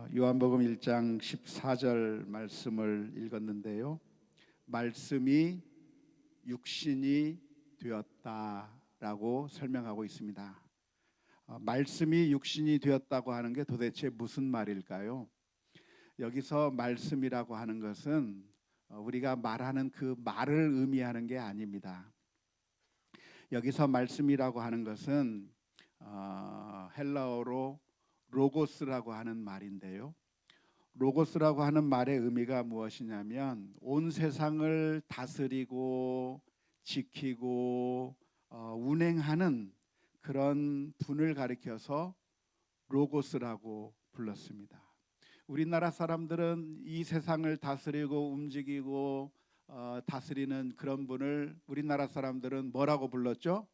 어, 요한복음 1장 14절 말씀을 읽었는데요. 말씀이 육신이 되었다라고 설명하고 있습니다. 어, 말씀이 육신이 되었다고 하는 게 도대체 무슨 말일까요? 여기서 말씀이라고 하는 것은 어, 우리가 말하는 그 말을 의미하는 게 아닙니다. 여기서 말씀이라고 하는 것은 어, 헬라어로 로고스라고 하는 말인데요. 로고스라고 하는 말의 의미가 무엇이냐면 온 세상을 다스리고 지키고 어, 운행하는 그런 분을 가리켜서 로고스라고 불렀습니다. 우리나라 사람들은 이 세상을 다스리고 움직이고 어, 다스리는 그런 분을 우리나라 사람들은 뭐라고 불렀죠?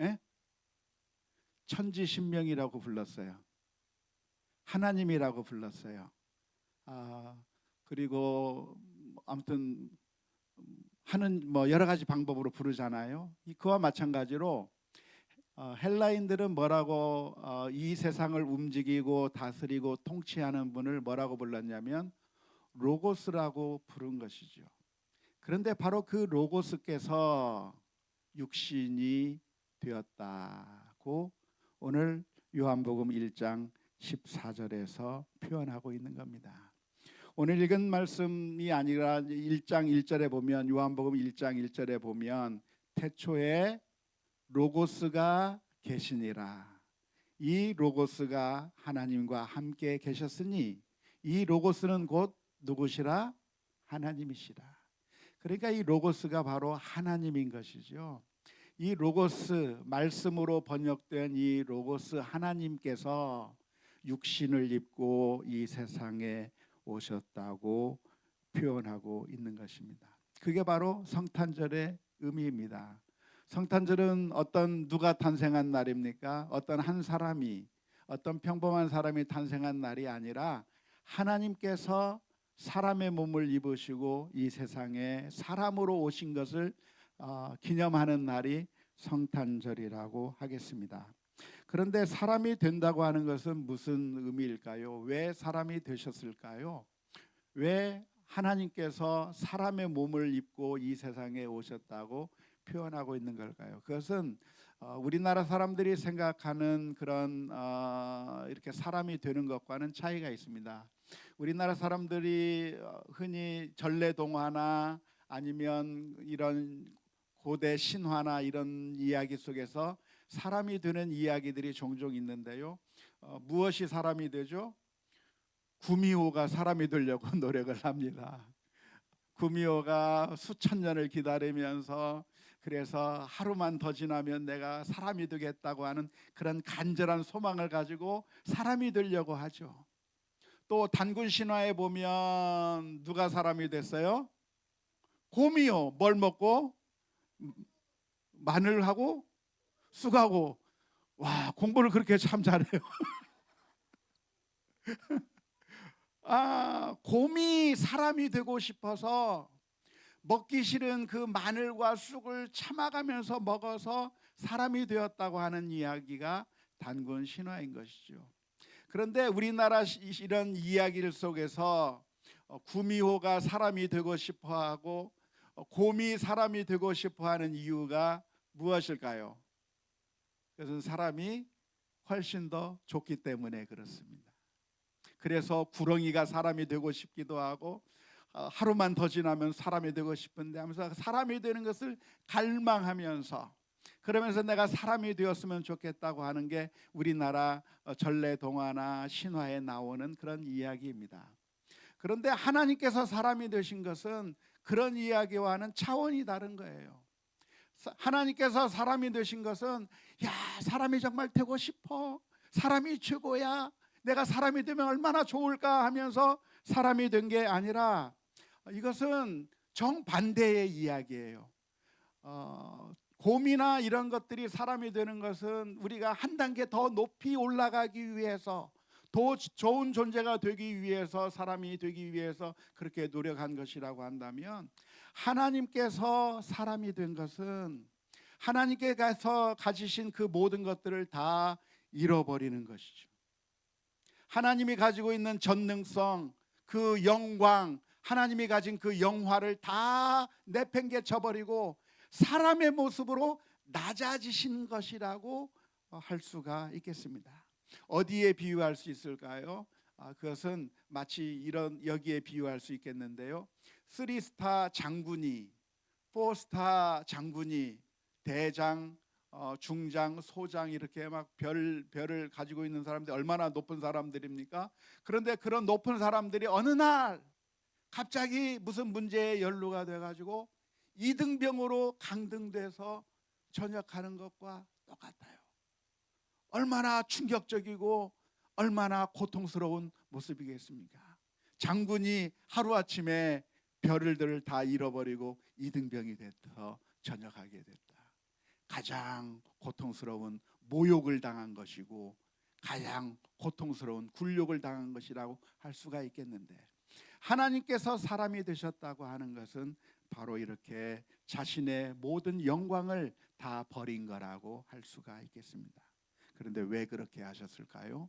예? 천지신명이라고 불렀어요. 하나님이라고 불렀어요. 아, 그리고 아무튼 하는 뭐 여러 가지 방법으로 부르잖아요. 이- 그와 마찬가지로 어, 헬라인들은 뭐라고 어, 이 세상을 움직이고 다스리고 통치하는 분을 뭐라고 불렀냐면 로고스라고 부른 것이죠. 그런데 바로 그 로고스께서 육신이 되었다고 오늘 요한복음 1장 14절에서 표현하고 있는 겁니다. 오늘 읽은 말씀이 아니라 1장 1절에 보면 요한복음 1장 1절에 보면 태초에 로고스가 계시니라. 이 로고스가 하나님과 함께 계셨으니 이 로고스는 곧 누구시라? 하나님이시라. 그러니까 이 로고스가 바로 하나님인 것이죠. 이 로고스 말씀으로 번역된 이 로고스 하나님께서 육신을 입고 이 세상에 오셨다고 표현하고 있는 것입니다. 그게 바로 성탄절의 의미입니다. 성탄절은 어떤 누가 탄생한 날입니까? 어떤 한 사람이 어떤 평범한 사람이 탄생한 날이 아니라 하나님께서 사람의 몸을 입으시고 이 세상에 사람으로 오신 것을 어, 기념하는 날이 성탄절이라고 하겠습니다. 그런데 사람이 된다고 하는 것은 무슨 의미일까요? 왜 사람이 되셨을까요? 왜 하나님께서 사람의 몸을 입고 이 세상에 오셨다고 표현하고 있는 걸까요? 그것은 어, 우리나라 사람들이 생각하는 그런 어, 이렇게 사람이 되는 것과는 차이가 있습니다. 우리나라 사람들이 어, 흔히 전래 동화나 아니면 이런 고대 신화나 이런 이야기 속에서 사람이 되는 이야기들이 종종 있는데요. 어, 무엇이 사람이 되죠? 구미호가 사람이 되려고 노력을 합니다. 구미호가 수천 년을 기다리면서 그래서 하루만 더 지나면 내가 사람이 되겠다고 하는 그런 간절한 소망을 가지고 사람이 되려고 하죠. 또 단군 신화에 보면 누가 사람이 됐어요? 곰이요. 뭘 먹고? 마늘하고 쑥하고 와 공부를 그렇게 참 잘해요. 아 곰이 사람이 되고 싶어서 먹기 싫은 그 마늘과 쑥을 참아가면서 먹어서 사람이 되었다고 하는 이야기가 단군 신화인 것이죠. 그런데 우리나라 시- 이런 이야기를 속에서 어, 구미호가 사람이 되고 싶어하고 어, 곰이 사람이 되고 싶어 하는 이유가 무엇일까요? 그것은 사람이 훨씬 더 좋기 때문에 그렇습니다. 그래서 구렁이가 사람이 되고 싶기도 하고 어, 하루만 더 지나면 사람이 되고 싶은데 하면서 사람이 되는 것을 갈망하면서 그러면서 내가 사람이 되었으면 좋겠다고 하는 게 우리나라 어, 전래 동화나 신화에 나오는 그런 이야기입니다. 그런데 하나님께서 사람이 되신 것은 그런 이야기와는 차원이 다른 거예요. 사- 하나님께서 사람이 되신 것은 야 사람이 정말 되고 싶어 사람이 최고야 내가 사람이 되면 얼마나 좋을까 하면서 사람이 된 게 아니라 이것은 정반대의 이야기예요. 어, 곰이나 이런 것들이 사람이 되는 것은 우리가 한 단계 더 높이 올라가기 위해서 더 좋은 존재가 되기 위해서 사람이 되기 위해서 그렇게 노력한 것이라고 한다면 하나님께서 사람이 된 것은 하나님께서 가지신 그 모든 것들을 다 잃어버리는 것이죠. 하나님이 가지고 있는 전능성, 그 영광, 하나님이 가진 그 영화를 다 내팽개쳐 버리고 사람의 모습으로 낮아지신 것이라고 어, 할 수가 있겠습니다. 어디에 비유할 수 있을까요? 아, 그것은 마치 이런 여기에 비유할 수 있겠는데요. 쓰리스타 장군이, 포스타 장군이 대장, 어, 중장, 소장 이렇게 막 별 별을 가지고 있는 사람들이 얼마나 높은 사람들입니까? 그런데 그런 높은 사람들이 어느 날 갑자기 무슨 문제에 연루가 돼가지고 이등병으로 강등돼서 전역하는 것과 똑같아요. 얼마나 충격적이고 얼마나 고통스러운 모습이겠습니까? 장군이 하루아침에 별을들을 다 잃어버리고 이등병이 돼서 전역하게 됐다. 가장 고통스러운 모욕을 당한 것이고 가장 고통스러운 굴욕을 당한 것이라고 할 수가 있겠는데 하나님께서 사람이 되셨다고 하는 것은 바로 이렇게 자신의 모든 영광을 다 버린 거라고 할 수가 있겠습니다. 그런데 왜 그렇게 하셨을까요?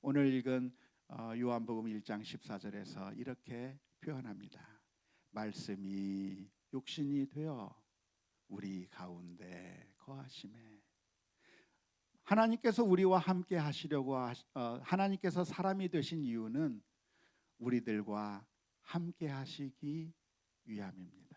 오늘 읽은 어, 요한복음 1장 14절에서 이렇게 표현합니다. 말씀이 육신이 되어 우리 가운데 거하심에 하나님께서 우리와 함께 하시려고 하시, 어, 하나님께서 사람이 되신 이유는 우리들과 함께 하시기 위함입니다.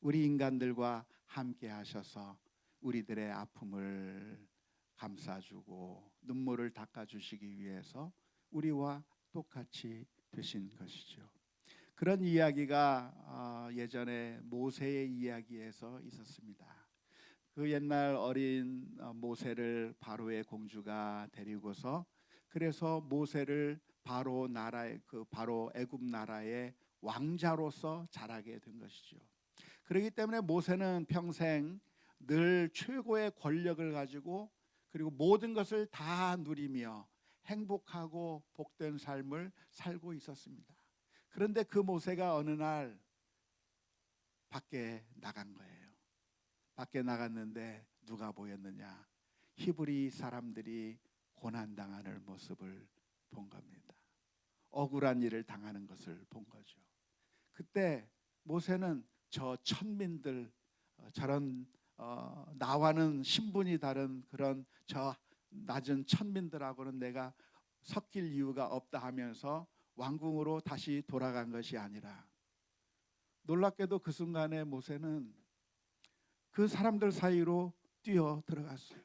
우리 인간들과 함께 하셔서 우리들의 아픔을 감싸주고 눈물을 닦아주시기 위해서 우리와 똑같이 되신 것이죠. 그런 이야기가 어, 예전에 모세의 이야기에서 있었습니다. 그 옛날 어린 어, 모세를 바로의 공주가 데리고서 그래서 모세를 바로 나라의 그 바로 애굽 나라의 왕자로서 자라게 된 것이죠. 그렇기 때문에 모세는 평생 늘 최고의 권력을 가지고 그리고 모든 것을 다 누리며 행복하고 복된 삶을 살고 있었습니다. 그런데 그 모세가 어느 날 밖에 나간 거예요. 밖에 나갔는데 누가 보였느냐? 히브리 사람들이 고난 당하는 모습을 본 겁니다. 억울한 일을 당하는 것을 본 거죠. 그때 모세는 저 천민들 어, 저런 어, 나와는 신분이 다른 그런 저 낮은 천민들하고는 내가 섞일 이유가 없다 하면서 왕궁으로 다시 돌아간 것이 아니라 놀랍게도 그 순간에 모세는 그 사람들 사이로 뛰어 들어갔어요.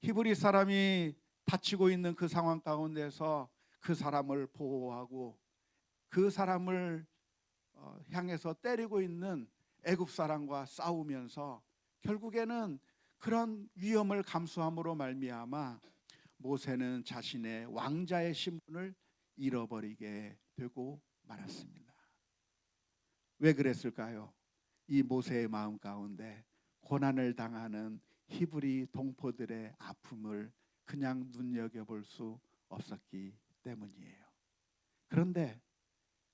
히브리 사람이 다치고 있는 그 상황 가운데서 그 사람을 보호하고 그 사람을 어, 향해서 때리고 있는 애굽 사람과 싸우면서 결국에는 그런 위험을 감수함으로 말미암아 모세는 자신의 왕자의 신분을 잃어버리게 되고 말았습니다. 왜 그랬을까요? 이 모세의 마음 가운데 고난을 당하는 히브리 동포들의 아픔을 그냥 눈여겨볼 수 없었기 때문이에요. 그런데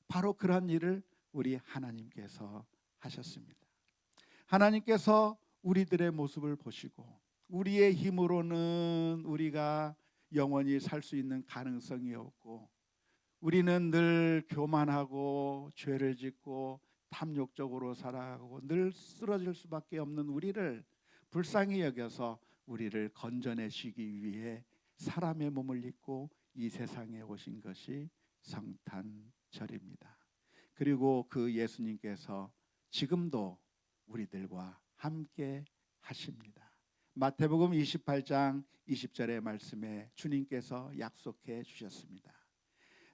바로 그런 일을 우리 하나님께서 하셨습니다. 하나님께서 우리들의 모습을 보시고 우리의 힘으로는 우리가 영원히 살 수 있는 가능성이 없고 우리는 늘 교만하고 죄를 짓고 탐욕적으로 살아가고 늘 쓰러질 수밖에 없는 우리를 불쌍히 여겨서 우리를 건져내시기 위해 사람의 몸을 입고 이 세상에 오신 것이 성탄절입니다. 그리고 그 예수님께서 지금도 우리들과 함께 하십니다. 마태복음 28장 20절의 말씀에 주님께서 약속해 주셨습니다.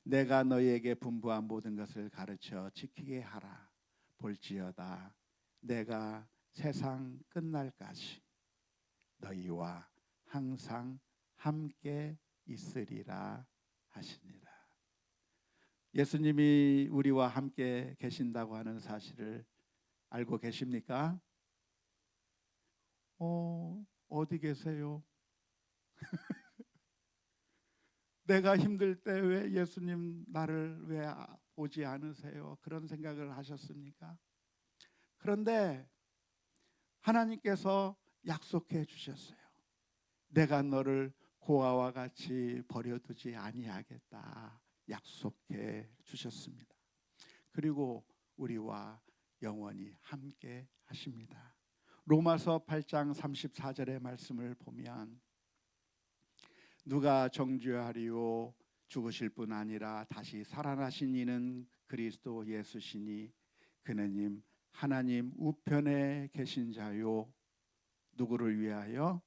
내가 너희에게 분부한 모든 것을 가르쳐 지키게 하라. 볼지어다 내가 세상 끝날까지 너희와 항상 함께 있으리라 하시니라. 예수님이 우리와 함께 계신다고 하는 사실을 알고 계십니까? 어, 어디 계세요? 내가 힘들 때 왜 예수님 나를 왜 보지 않으세요? 그런 생각을 하셨습니까? 그런데 하나님께서 약속해 주셨어요. 내가 너를 고아와 같이 버려두지 아니하겠다 약속해 주셨습니다. 그리고 우리와 영원히 함께 하십니다. 로마서 8장 34절의 말씀을 보면 누가 정죄하리요 죽으실 뿐 아니라 다시 살아나신 이는 그리스도 예수시니 그는 하나님 우편에 계신 자요 누구를 위하여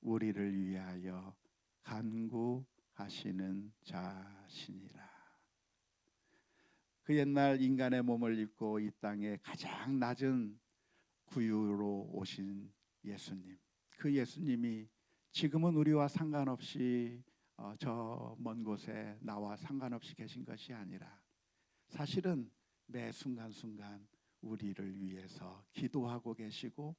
우리를 위하여 간구하시는 자시니라. 그 옛날 인간의 몸을 입고 이 땅에 가장 낮은 구유로 오신 예수님. 그 예수님이 지금은 우리와 상관없이 어, 저먼 곳에 나와 상관없이 계신 것이 아니라 사실은 매 순간순간 우리를 위해서 기도하고 계시고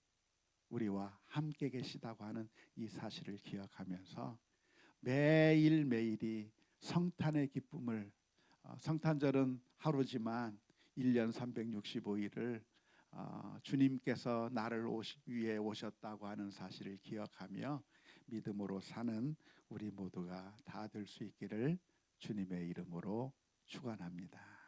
우리와 함께 계시다고 하는 이 사실을 기억하면서 매일 매일이 성탄의 기쁨을 어, 성탄절은 하루지만 1년 365일을 어, 주님께서 나를 위해 오셨다고 하는 사실을 기억하며 믿음으로 사는 우리 모두가 다 될 수 있기를 주님의 이름으로 축원합니다.